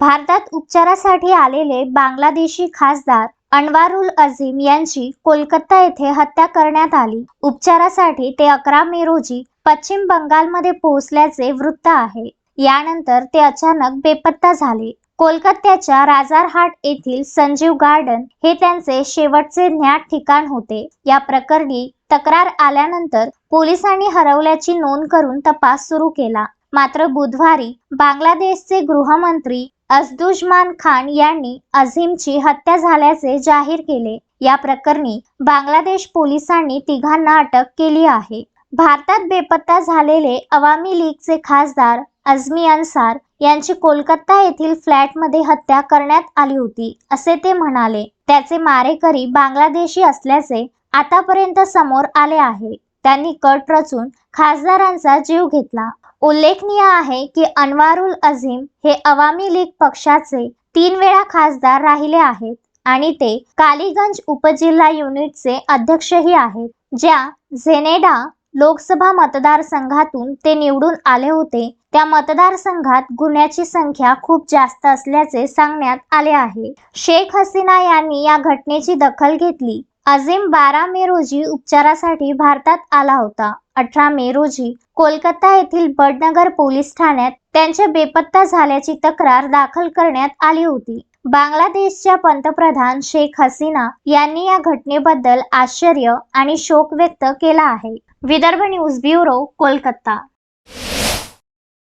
भारतात उपचारासाठी आलेले बांगलादेशी खासदार अनवारुल अझीम यांची कोलकाता येथे हत्या करण्यात आली. उपचारासाठी ते अकरा मे रोजी पश्चिम बंगालमध्ये पोहोचल्याचे वृत्त आहे. यानंतर ते अचानक बेपत्ता झाले. कोलकात्याच्या राजारहाट येथील संजीव गार्डन हे त्यांचे शेवटचे ज्ञात ठिकाण होते. या प्रकरणी तक्रार आल्यानंतर पोलिसांनी हरवल्याची नोंद करून तपास सुरू केला. मात्र बुधवारी बांगलादेशचे गृहमंत्री अजदुजमान खान यांनी अझीमची हत्या झाल्याचे जाहीर केले. या प्रकरणी बांगलादेश पोलिसांनी तिघांना अटक केली आहे. भारतात बेपत्ता झालेले अवामी लीगचे खासदार अझमी अन्सार यांची कोलकाता येथील फ्लॅटमध्ये हत्या करण्यात आली होती असे ते म्हणाले. त्याचे मारेकरी बांगलादेशी असल्याचे आतापर्यंत समोर आले आहे. त्यांनी कट रचून खासदारांचा जीव घेतला. उल्लेखनीय आहे की अनवारुल अझीम हे अवामी लीग पक्षाचे तीन वेळा खासदार राहिले आहेत आणि ते कालीगंज उपजिल्हा युनिटचे अध्यक्षही आहेत ज्या झेनेडा लोकसभा मतदारसंघातून ते निवडून आले होते. त्या मतदारसंघात गुन्ह्याची संख्या खूप जास्त असल्याचे सांगण्यात आले आहे. शेख हसीना यांनी या घटनेची दखल घेतली. अझीम बारा मे रोजी उपचारासाठी भारतात आला होता. अठरा मे रोजी कोलकाता येथील बडनगर पोलीस ठाण्यात त्यांच्या बेपत्ता झाल्याची तक्रार दाखल करण्यात आली होती. बांगलादेशच्या पंतप्रधान शेख हसीना यांनी या घटनेबद्दल आश्चर्य आणि शोक व्यक्त केला आहे. Vidarbha news bureau Kolkata.